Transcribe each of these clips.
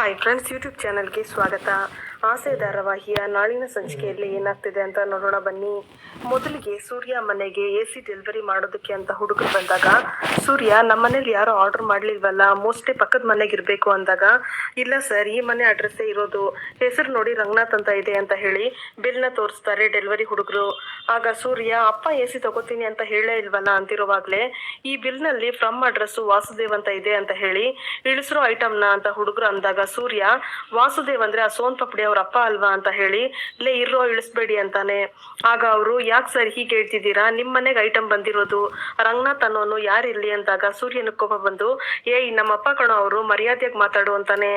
Hi friends YouTube ಚಾನಲ್ಗೆ ಸ್ವಾಗತ. ಆಸೆ ಧಾರಾವಾಹಿಯ ನಾಳಿನ ಸಂಚಿಕೆಯಲ್ಲಿ ಏನಾಗ್ತಿದೆ ಅಂತ ನೋಡೋಣ ಬನ್ನಿ. ಮೊದಲಿಗೆ ಸೂರ್ಯ ಮನೆಗೆ ಎ ಸಿ ಡೆಲಿವರಿ ಮಾಡೋದಕ್ಕೆ ಅಂತ ಹುಡುಗರು ಬಂದಾಗ, ಸೂರ್ಯ, ನಮ್ಮ ಮನೇಲಿ ಯಾರೋ ಆರ್ಡರ್ ಮಾಡ್ಲಿಲ್ವಲ್ಲ ಮೋಸ್ಟ್ಲಿ ಪಕ್ಕದ ಮನೆಗೆ ಇರಬೇಕು ಅಂದಾಗ, ಇಲ್ಲ ಸರ್ ಈ ಮನೆ ಅಡ್ರೆಸ್ಸೇ ಇರೋದು, ಹೆಸರು ನೋಡಿ ರಂಗನಾಥ್ ಅಂತ ಇದೆ ಅಂತ ಹೇಳಿ ಬಿಲ್ನ ತೋರಿಸ್ತಾರೆ ಡೆಲಿವರಿ ಹುಡುಗರು. ಆಗ ಸೂರ್ಯ, ಅಪ್ಪ ಎ ಸಿ ತಗೋತೀನಿ ಅಂತ ಹೇಳೇ ಇಲ್ವಲ್ಲ ಅಂತಿರುವಾಗಲೇ, ಈ ಬಿಲ್ನಲ್ಲಿ ಫ್ರಮ್ ಅಡ್ರೆಸ್ಸು ವಾಸುದೇವ್ ಅಂತ ಇದೆ ಅಂತ ಹೇಳಿ, ಇಳಿಸಿರೋ ಐಟಮ್ನ ಅಂತ ಹುಡುಗರು ಅಂದಾಗ ಸೂರ್ಯ, ವಾಸುದೇವ್ ಅಂದ್ರೆ ಆ ಸೋನ್ ಪಪ್ಪಡಿ ಅವ್ರ ಅಪ್ಪ ಅಲ್ವಾ ಅಂತ ಹೇಳಿ, ಲೇ ಇರೋ ಇಳಿಸ್ಬೇಡಿ ಅಂತಾನೆ. ಆಗ ಅವರು, ಯಾಕೆ ಸರ್ ಹೀಗೆ ಹೇಳ್ತಿದ್ದೀರಾ? ನಿಮ್ಮ ಮನೆಗೆ ಐಟಮ್ ಬಂದಿರೋದು, ರಂಗನಾಥ್ ಅನ್ನೋನು ಯಾರಿರ್ಲಿ ಅಂದಾಗ ಸೂರ್ಯನ ಕೋಪ ಬಂದು ಏಯ್ ನಮ್ಮಪ್ಪ ಕಣೋ ಅವರು ಮರ್ಯಾದೆಯಾಗಿ ಮಾತಾಡು ಅಂತಾನೆ.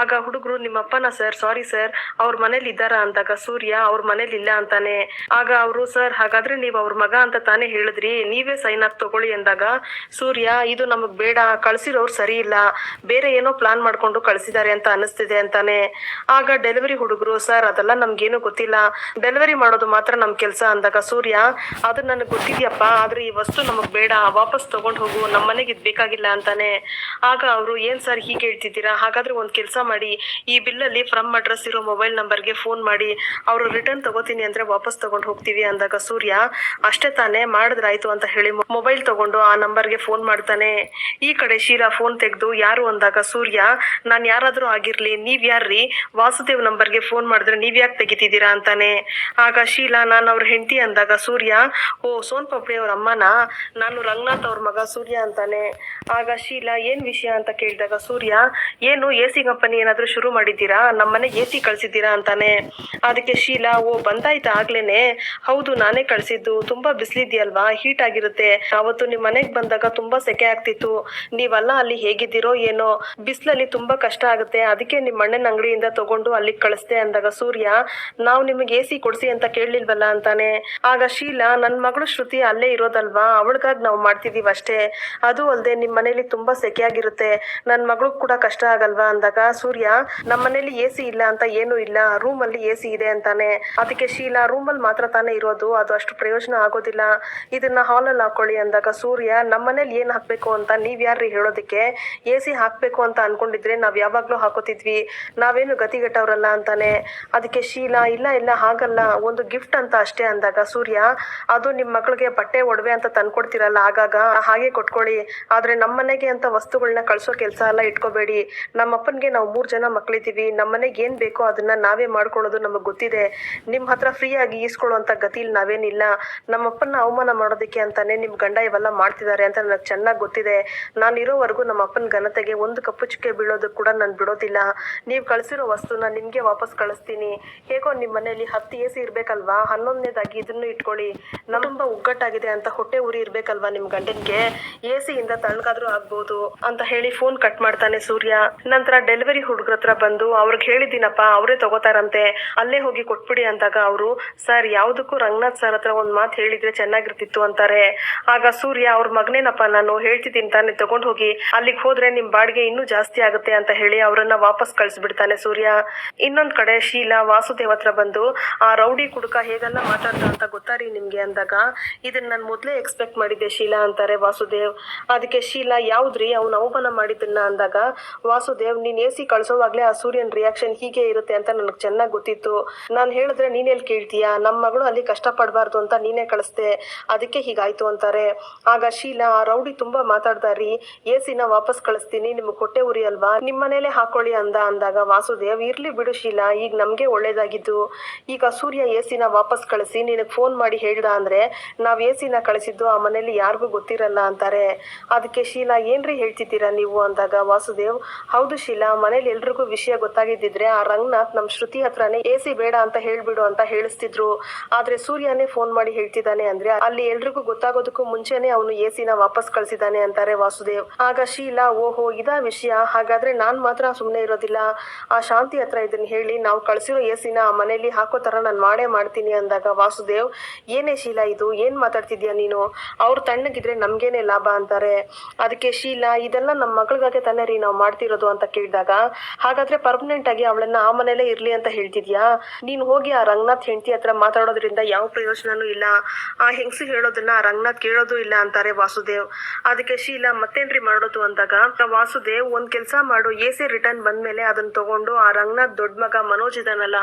ಆಗ ಹುಡುಗರು, ನಿಮ್ಮಪ್ಪನ ಸರ್, ಸಾರಿ ಸರ್, ಅವ್ರ ಮನೇಲಿ ಇದ್ದಾರಾ? ಅಂದಾಗ ಸೂರ್ಯ, ಅವ್ರ ಮನೇಲಿ ಇಲ್ಲ ಅಂತಾನೆ. ಆಗ ಅವರು, ಸರ್, ಹಾಗಾದ್ರೆ ನೀವು ಅವ್ರ ಮಗ ಅಂತ ತಾನೇ ಹೇಳಿದ್ರಿ, ನೀವೇ ಸೈನ್ ಆಗಿ ತಗೊಳ್ಳಿ ಅಂದಾಗ ಸೂರ್ಯ, ಇದು ನಮಗ್ ಬೇಡ, ಕಳ್ಸಿರೋರು ಸರಿ ಇಲ್ಲ, ಬೇರೆ ಏನೋ ಪ್ಲಾನ್ ಮಾಡ್ಕೊಂಡು ಕಳ್ಸಿದ್ದಾರೆ ಅಂತ ಅನಿಸ್ತಿದೆ ಅಂತಾನೆ. ಆಗ ಡೆಲಿವರಿ ಹುಡುಗರು ಸರ್ ಅದೆಲ್ಲ ನಮ್ಗೇನು ಗೊತ್ತಿಲ್ಲ. ಡೆಲಿವರಿ ಮಾಡೋದು ಮಾತ್ರ ನಮ್ ಕೆಲಸ, ಅಂದಾಗ, ಸೂರ್ಯ, ಅದು ನನಗೆ ಗೊತ್ತಿದ್ಯಪ್ಪ. ಆದ್ರೆ ಈ ವಸ್ತು ನಮಗ್ ಬೇಡ. ವಾಪಸ್ ತಗೊಂಡ್ ಹೋಗು. ನಮ್ಮ ಮನೆಗೆ ಇದ್ ಬೇಕಾಗಿಲ್ಲ, ಅಂತಾನೆ. ಆಗ ಅವರು, ಏನ್ ಸರ್ ಹೀಗೆ ಹೇಳ್ತಿದ್ದೀರಾ? ಹಾಗಾದ್ರೆ ಒಂದ್ ಕೆಲಸ ಮಾಡಿ. ಈ ಬಿಲ್ಲಲ್ಲಿ ಫ್ರಮ್ ಅಡ್ರೆಸ್ ಇರೋ ಮೊಬೈಲ್ ನಂಬರ್ಗೆ ಫೋನ್ ಮಾಡಿ. ಅವರು ರಿಟರ್ನ್ ತಗೋತೀನಿ ಅಂದ್ರೆ ವಾಪಸ್ ತಗೊಂಡ್ ಹೋಗ್ತೀವಿ, ಅಂದಾಗ, ಸೂರ್ಯ, ಅಷ್ಟೇ ತಾನೇ ಮಾಡಿದ್ರಾಯ್ತು ಅಂತ ಹೇಳಿ ಮೊಬೈಲ್ ತಗೊಂಡು ಆ ನಂಬರ್ಗೆ ಫೋನ್ ಮಾಡ್ತಾನೆ. ಈ ಕಡೆ ಶೀಲಾ ಫೋನ್ ತೆಗೆದು, ಯಾರು ಅಂದಾಗ, ಸೂರ್ಯ, ನಾನು ಯಾರಾದ್ರೂ ಆಗಿರ್ಲಿ, ನೀವ್ ಯಾರ್ರಿ? ವಾಸುದೇವ್ ನಂಬರ್ಗೆ ಫೋನ್ ಮಾಡಿದ್ರೆ ನೀವ್ ಯಾಕೆ ತೆಗಿತಿದ್ದೀರಾ ಅಂತಾನೆ. ಆಗ ಶೀಲಾ, ನಾನು ಅವ್ರ ಹೆಂಡತಿ ಅಂದಾಗ ಸೂರ್ಯ, ಓ, ಸೋನ್ ಪಾಪಡಿ ಅವ್ರ ಅಮ್ಮನ? ನಾನು ರಂಗನಾಥ್ ಅವ್ರ ಮಗ ಸೂರ್ಯ ಅಂತಾನೆ. ಆಗ ಶೀಲಾ, ಏನ್ ವಿಷಯ ಅಂತ ಕೇಳಿದಾಗ ಸೂರ್ಯ, ಏನು ಎ ಸಿ ಕಂಪನಿ ಏನಾದ್ರೂ ಶುರು ಮಾಡಿದ್ದೀರಾ? ನಮ್ಮನೆ ಎ ಸಿ ಕಳ್ಸಿದ್ದೀರಾ ಅಂತಾನೆ. ಅದಕ್ಕೆ ಶೀಲಾ, ಓ, ಬಂದಾಯ್ತಾ ಆಗ್ಲೇನೆ? ಹೌದು, ನಾನೇ ಕಳ್ಸಿದ್ದು. ತುಂಬಾ ಬಿಸಿಲಿದ್ಯಲ್ವಾ ಹೀಟ್ ಆಗಿರುತ್ತೆ. ಅವತ್ತು ನಿಮ್ಮ ಮನೆಗೆ ಬಂದಾಗ ತುಂಬಾ ಸೆಕೆ ಆಗ್ತಿತ್ತು. ನೀವಲ್ಲ ಅಲ್ಲಿ ಹೇಗಿದ್ದೀರೋ ಏನೋ. ಬಿಸಿಲಲ್ಲಿ ತುಂಬಾ ಕಷ್ಟ ಆಗುತ್ತೆ. ಅದಕ್ಕೆ ನಿಮ್ಮ ಅಣ್ಣನ ಅಂಗಡಿಯಿಂದ ತಗೊಂಡು ಅಲ್ಲಿಗೆ ಕಳಿಸ್ದೆ ಅಂದಾಗ, ಸೂರ್ಯ, ನಾವು ನಿಮಗೆ ಎ ಸಿ ಕೊಡ್ಸಿ ಅಂತ ಕೇಳಿಲ್ವಲ್ಲ ಅಂತಾನೆ. ಆಗ ಶೀಲಾ ನನ್ನ ಮಗಳು ಶ್ರುತಿ ಅಲ್ಲೇ ಇರೋದಲ್ವಾ? ಅವಳಿಗಾಗಿ ನಾವು ಮಾಡ್ತಿದೀವಿ ಅಷ್ಟೇ. ಅದು ಅಲ್ಲದೆ ನಿಮ್ಮ ಮನೇಲಿ ತುಂಬಾ ಸೆಕೆ ಆಗಿರುತ್ತೆ ನನ್ನ ಮಗಳು ಕೂಡ ಕಷ್ಟ ಆಗಲ್ವಾ? ಅಂದಾಗ, ಸೂರ್ಯ ನಮ್ಮ ಮನೇಲಿ ಎ ಸಿ ಇಲ್ಲ ಅಂತ ಏನೂ ಇಲ್ಲ. ರೂಮ್ ಅಲ್ಲಿ ಎ ಸಿ ಇದೆ ಅಂತಾನೆ. ಅದಕ್ಕೆ ಶೀಲಾ ರೂಮ್ ಅಲ್ಲಿ ಮಾತ್ರ ತಾನೇ ಇರೋದು. ಅದು ಅಷ್ಟು ಪ್ರಯೋಜನ ಆಗೋದಿಲ್ಲ. ಇದನ್ನ ಹಾಲ್ ಅಲ್ಲಿ ಹಾಕೊಳ್ಳಿ. ಅಂದಾಗ, ಸೂರ್ಯ ನಮ್ಮ ಮನೇಲಿ ಏನ್ ಹಾಕ್ಬೇಕು ಅಂತ ನೀವ್ ಯಾರ್ರಿ ಹೇಳೋದಕ್ಕೆ? ಎ ಸಿ ಹಾಕ್ಬೇಕು ಅಂತ ಅನ್ಕೊಂಡಿದ್ರೆ ನಾವ್ ಯಾವಾಗ್ಲೂ ಹಾಕೋತಿದ್ವಿ. ನಾವೇನು ಗತಿಗೆಟ್ಟವ್ರಲ್ಲ ಅಂತಾನೆ. ಅದಕ್ಕೆ ಶೀಲ, ಇಲ್ಲ ಇಲ್ಲ, ಹಾಗಲ್ಲ. ಒಂದು ಗಿಫ್ಟ್ ಅಂತ ಅಷ್ಟೇ ಅಂದಾಗ, ಸೂರ್ಯ, ಅದು ನಿಮ್ ಮಕ್ಳಿಗೆ ಬಟ್ಟೆ, ಒಡವೆ ಅಂತ ತಂದ್ಕೊಡ್ತೀರಲ್ಲ ಆಗಾಗ, ಹಾಗೆ ಕೊಟ್ಕೊಳ್ಳಿ. ಆದ್ರೆ ನಮ್ಮ ಮನೆಗೆ ಅಂತ ವಸ್ತುಗಳನ್ನ ಕಳ್ಸೋ ಕೆಲಸ ಎಲ್ಲ ಇಟ್ಕೋಬೇಡಿ. ನಮ್ಮಪ್ಪನ್ಗೆ ನಾವು ಮೂರ್ ಜನ ಮಕ್ಳಿದೀವಿ. ನಮ್ಮ ಮನೆಗೆ ಏನ್ ಬೇಕೋ ಅದನ್ನ ನಾವೇ ಮಾಡ್ಕೊಳ್ಳೋದು ನಮಗ್ ಗೊತ್ತಿದೆ. ನಿಮ್ ಹತ್ರ ಫ್ರೀ ಆಗಿ ಈಸ್ಕೊಳ್ಳುವಂತ ಗತಿಲಿ ನಾವೇನಿಲ್ಲ. ನಮ್ಮಪ್ಪನ ಅವಮಾನ ಮಾಡೋದಕ್ಕೆ ಅಂತಾನೆ ನಿಮ್ ಗಂಡ ಇವೆಲ್ಲ ಮಾಡ್ತಿದ್ದಾರೆ ಅಂತ ನನಗೆ ಚೆನ್ನಾಗಿ ಗೊತ್ತಿದೆ. ನಾನು ಇರೋವರೆಗೂ ನಮ್ಮ ಅಪ್ಪನ ಘನತೆಗೆ ಒಂದು ಕಪ್ಪು ಚುಕ್ಕೆ ಬೀಳೋದು ಕೂಡ ನಾನು ಬಿಡೋದಿಲ್ಲ. ನೀವು ಕಳಿಸಿರೋ ವಸ್ತುನ ನಿಮ್ಗೆ ವಾಪಸ್ ಕಳಿಸ್ತೀನಿ. ಹೇಗೋ ನಿಮ್ಮ ಮನೆಯಲ್ಲಿ ಹತ್ತು ಎ ಸಿ ಇರ್ಬೇಕಲ್ವಾ? ಹನ್ನೊಂದನೇದಾಗಿ ಇದನ್ನು ಇಟ್ಕೊಳ್ಳಿ. ನಮ್ಮ ಒಗ್ಗಟ್ಟಾಗಿದೆ ಅಂತ ಹೊಟ್ಟೆ ಉರಿ ಇರ್ಬೇಕಲ್ವಾ ನಿಮ್ ಗಂಡನ್ಗೆ? ಎ ಸಿ ಇಂದ ತಣ್ಣಗಾದ್ರೂ ಆಗ್ಬೋದು ಅಂತ ಹೇಳಿ ಫೋನ್ ಕಟ್ ಮಾಡ್ತಾನೆ ಸೂರ್ಯ. ನಂತರ ಡೆಲಿವರಿ ಹುಡುಗ್ರ ಹತ್ರ ಬಂದು ಅವ್ರಿಗೆ ಹೇಳಿದ್ದೀನಪ್ಪ, ಅವರೇ ತಗೋತಾರಂತೆ. ಅಲ್ಲೇ ಹೋಗಿ ಕೊಟ್ಬಿಡಿ ಅಂದಾಗ ಅವರು, ಸರ್, ಯಾವ್ದಕ್ಕೂ ರಂಗನಾಥ್ ಸರ್ ಹತ್ರ ಒಂದ್ ಮಾತು ಹೇಳಿದ್ರೆ ಚೆನ್ನಾಗಿರ್ತಿತ್ತು ಅಂತಾರೆ. ಆಗ ಸೂರ್ಯ, ಅವ್ರ ಮಗನೇನಪ್ಪ, ನಾನು ಹೇಳ್ತಿದ್ದೀನಿ ತಾನೆ, ತಗೊಂಡ್ ಹೋಗಿ. ಅಲ್ಲಿಗೆ ಹೋದ್ರೆ ನಿಮ್ ಬಾಡಿಗೆ ಇನ್ನೂ ಜಾಸ್ತಿ ಆಗುತ್ತೆ, ಅಂತ ಹೇಳಿ ಅವರನ್ನ ವಾಪಸ್ ಕಳಿಸ್ಬಿಡ್ತಾನೆ ಸೂರ್ಯ. ಇನ್ನೊಂದ್ ಕಡೆ ಶೀಲಾ ವಾಸುದೇವ್ ಹತ್ರ ಬಂದು, ಆ ರೌಡಿ ಕುಡುಕ ಹೇಗೆಲ್ಲ ಮಾತಾಡ್ತಾ ಅಂತ ಗೊತ್ತಾರಿ ನಿಮ್ಗೆ? ಅಂದಾಗ, ಇದನ್ನ ನಾನು ಮೊದ್ಲೇ ಎಕ್ಸ್ಪೆಕ್ಟ್ ಮಾಡಿದ್ದೆ ಶೀಲಾ ಅಂತಾರೆ ವಾಸುದೇವ್. ಅದಕ್ಕೆ ಶೀಲಾ, ಯಾವ್ದ್ರಿ? ಅವ್ನು ಅವಮಾನ ಮಾಡಿದ್ದನ್ನ? ಅಂದಾಗ, ವಾಸುದೇವ್, ನೀನ್ ಸಿ ಕಳ್ಸೋವಾಗ್ಲೇ ಆ ಸೂರ್ಯನ್ ರಿಯಾಕ್ಷನ್ ಹೀಗೆ ಇರುತ್ತೆ ಅಂತ ನನಗೆ ಚೆನ್ನಾಗಿ ಗೊತ್ತಿತ್ತು. ನಾನು ಹೇಳಿದ್ರೆ ನೀನೆಲ್ಲಿ ಕೇಳ್ತೀಯಾ? ನಮ್ಮ ಮಗಳು ಅಲ್ಲಿ ಕಷ್ಟ ಪಡಬಾರ್ದು ಅಂತ ನೀನೇ ಕಳಿಸ್ದೆ. ಅದಕ್ಕೆ ಹೀಗಾಯ್ತು ಅಂತಾರೆ. ಆಗ ಶೀಲಾ, ಆ ರೌಡಿ ತುಂಬಾ ಮಾತಾಡ್ದಾರಿ ಎ ಸಿನ ವಾಪಸ್ ಕಳಿಸ್ತೀನಿ. ನಿಮ್ಗೆ ಕೊಟ್ಟೆ ಉರಿ ಅಲ್ವಾ? ನಿಮ್ಮ ಮನೇಲೆ ಹಾಕೊಳ್ಳಿ ಅಂದ ಅಂದಾಗ ವಾಸುದೇವ್, ಇರ್ಲಿ ಬಿಡು ಶೀಲಾ, ಈಗ ನಮ್ಗೆ ಒಳ್ಳೇದಾಗಿದ್ದು. ಈಗ ಸೂರ್ಯ ಎ ಸಿನ ವಾಪಸ್ ಕಳಿಸಿ ನಿನಗೆ ಫೋನ್ ಮಾಡಿ ಹೇಳ್ದ ಅಂದ್ರೆ ನಾವ್ ಎ ಸಿನ ಕಳಿಸಿದ್ದು ಆ ಮನೇಲಿ ಯಾರಿಗೂ ಗೊತ್ತಿರಲ್ಲ ಅಂತಾರೆ. ಅದಕ್ಕೆ ಶೀಲಾ, ಏನ್ರಿ ಹೇಳ್ತಿದ್ದೀರಾ ನೀವು ಅಂದಾಗ ವಾಸುದೇವ್, ಹೌದು ಶೀಲಾ, ಮನೇಲಿ ಎಲ್ರಿಗೂ ವಿಷಯ ಗೊತ್ತಾಗಿದ್ದಿದ್ರೆ ಆ ರಂಗನಾಥ್ ನಮ್ ಶ್ರುತಿ ಹತ್ರನೇ ಎ ಬೇಡ ಅಂತ ಹೇಳ್ಬಿಡು ಅಂತ ಹೇಳಿಸ್ತಿದ್ರು. ಆದ್ರೆ ಸೂರ್ಯನೇ ಫೋನ್ ಮಾಡಿ ಹೇಳ್ತಿದ್ದಾನೆ ಅಂದ್ರೆ ಅಲ್ಲಿ ಎಲ್ರಿಗೂ ಗೊತ್ತಾಗೋದಕ್ಕೂ ಮುಂಚೆನೆ ಅವನು ಎ ಸಿನ ವಾಪಸ್ ಕಳಿಸಿದ್ದಾನೆ ಅಂತಾರೆ ವಾಸುದೇವ್. ಆಗ ಶೀಲಾ, ಓಹೋ, ಇದಾ ವಿಷಯ. ಹಾಗಾದ್ರೆ ನಾನ್ ಮಾತ್ರ ಸುಮ್ನೆ ಇರೋದಿಲ್ಲ. ಆ ಶಾಂತಿ ಹತ್ರ ಇದನ್ನ ಹೇಳಿ ನಾವು ಕಳ್ಸಿರೋ ಎಸಿನ ಸಿನ ಆ ಮನೇಲಿ ಹಾಕೋ ತರ ನಾನು ಮಾಡೇ ಮಾಡ್ತೀನಿ ಅಂದಾಗ, ವಾಸುದೇವ್, ಏನೇ ಶೀಲಾ ಇದು? ಏನ್ ಮಾತಾಡ್ತಿದ್ಯಾ ನೀನು? ಅವ್ರು ತಣ್ಣಗಿದ್ರೆ ನಮ್ಗೇನೆ ಲಾಭ ಅಂತಾರೆ. ಅದಕ್ಕೆ ಶೀಲಾ, ಇದೆಲ್ಲ ನಮ್ಮ ಮಗಳಿಗಾಗೆ ತಾನೇ ರೀ ನಾವು ಮಾಡ್ತಿರೋದು ಅಂತ ಕೇಳಿದಾಗ, ಹಾಗಾದ್ರೆ ಪರ್ಮನೆಂಟ್ ಆಗಿ ಅವಳನ್ನ ಆ ಮನೇಲೇ ಇರ್ಲಿ ಅಂತ ಹೇಳ್ತಿದ್ಯಾ? ನೀನು ಹೋಗಿ ಆ ರಂಗನಾಥ್ ಹೆಂಡತಿ ಹತ್ರ ಮಾತಾಡೋದ್ರಿಂದ ಯಾವ ಪ್ರಯೋಜನನೂ ಇಲ್ಲ. ಆ ಹೆಂಗಸು ಹೇಳೋದನ್ನ ಆ ರಂಗನಾಥ್ ಕೇಳೋದು ಇಲ್ಲ ಅಂತಾರೆ ವಾಸುದೇವ್. ಅದಕ್ಕೆ ಶೀಲಾ ಮತ್ತೇನ್ರಿ ಮಾಡೋದು ಅಂದಾಗ, ವಾಸುದೇವ್, ಒಂದ್ ಕೆಲ್ಸ ಮಾಡು ಎ ಸಿ ರಿಟರ್ನ್ ಬಂದ್ಮೇಲೆ ಅದನ್ನ ತಗೊಂಡು ಆ ರಂಗನಾಥ್ ದೊಡ್ಡ ಮಗ ಮನೋಜ್ ಇದಾನಲ್ಲ,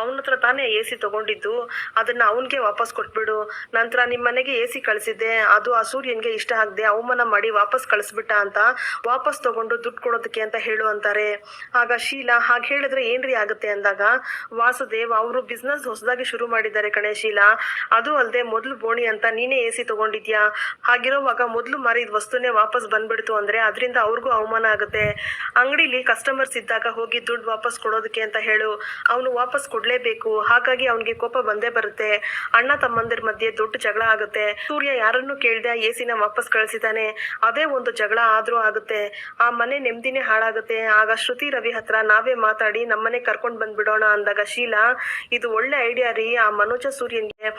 ಅವನ ಹತ್ರ ತಾನೇ ಎ ಸಿ ತಗೊಂಡಿದ್ದು. ಅದನ್ನ ಅವನಿಗೆ ವಾಪಸ್ ಕೊಟ್ಬಿಡು. ನಂತರ ನಿಮ್ಮ ಮನೆಗೆ ಎ ಸಿ ಕಳಿಸಿದ್ದೆ. ಅದು ಆ ಸೂರ್ಯನ್ಗೆ ಇಷ್ಟ ಆಗದೆ, ಅವಮಾನ ಮಾಡಿ ವಾಪಸ್ ಕಳಿಸ್ಬಿಟ್ಟ ಅಂತ ವಾಪಸ್ ತಗೊಂಡು ದುಡ್ಡು ಕೊಡೋದಕ್ಕೆ ಅಂತ ಹೇಳು ಅಂತಾರೆ. ಆಗ ಶೀಲಾ ಹಾಗೆ ಹೇಳಿದ್ರೆ ಏನ್ರಿ ಆಗುತ್ತೆ ಅಂದಾಗ, ವಾಸುದೇವ್ ಅವರು ಬಿಸ್ನೆಸ್ ಹೊಸದಾಗಿ ಶುರು ಮಾಡಿದ್ದಾರೆ ಕಣೆ ಶೀಲಾ. ಅದು ಅಲ್ಲದೆ ಮೊದಲು ಬೋಣಿ ಅಂತ ನೀನೇ ಎ ಸಿ ತಗೊಂಡಿದ್ಯಾ? ಹಾಗಿರೋವಾಗ ಮೊದಲು ಮಾರಿದ ವಸ್ತುನೇ ವಾಪಸ್ ಬಂದ್ಬಿಡ್ತು ಅಂದ್ರೆ ಅದರಿಂದ ಅವ್ರಿಗೂ ಅವಮಾನ ಆಗುತ್ತೆ. ಅಂಗಡಿಲಿ ಕಸ್ಟಮರ್ಸ್ ಇದ್ದಾಗ ಹೋಗಿ ದುಡ್ಡು ವಾಪಸ್ ಕೊಡೋದಕ್ಕೆ ಅಂತ ಹೇಳು, ಅವನು ವಾಪಸ್ ಕೊಡ್ಲೇಬೇಕು. ಹಾಗಾಗಿ ಅವನಿಗೆ ಕೋಪ ಬಂದೇ ಬರುತ್ತೆ. ಅಣ್ಣ ತಮ್ಮಂದಿರ ಮಧ್ಯೆ ದೊಡ್ಡ ಜಗಳ ಆಗುತ್ತೆ. ಸೂರ್ಯ ಯಾರನ್ನು ಕೇಳಿದೆ ಎ ಸಿನ ವಾಪಸ್ ಕಳಿಸಿದಾನೆ ಅದೇ ಒಂದು ಜಗಳ ಆದ್ರೂ ಆಗುತ್ತೆ. ಆ ಮನೆ ನೆಮ್ಮದಿನೇ ಹಾಳಾಗುತ್ತೆ. ಆಗ ಶ್ರುತಿ ರವಿ ಹತ್ರ ನಾವೇ ಮಾತಾಡಿ ನಮ್ಮನೆ ಕರ್ಕೊಂಡು ಬಂದ್ಬಿಡೋಣ ಅಂದಾಗ, ಶೀಲಾ, ಇದು ಒಳ್ಳೆ ಐಡಿಯಾ ರೀ. ಆ ಮನೋಜ ಸೂರ್ಯನ್ಗೆ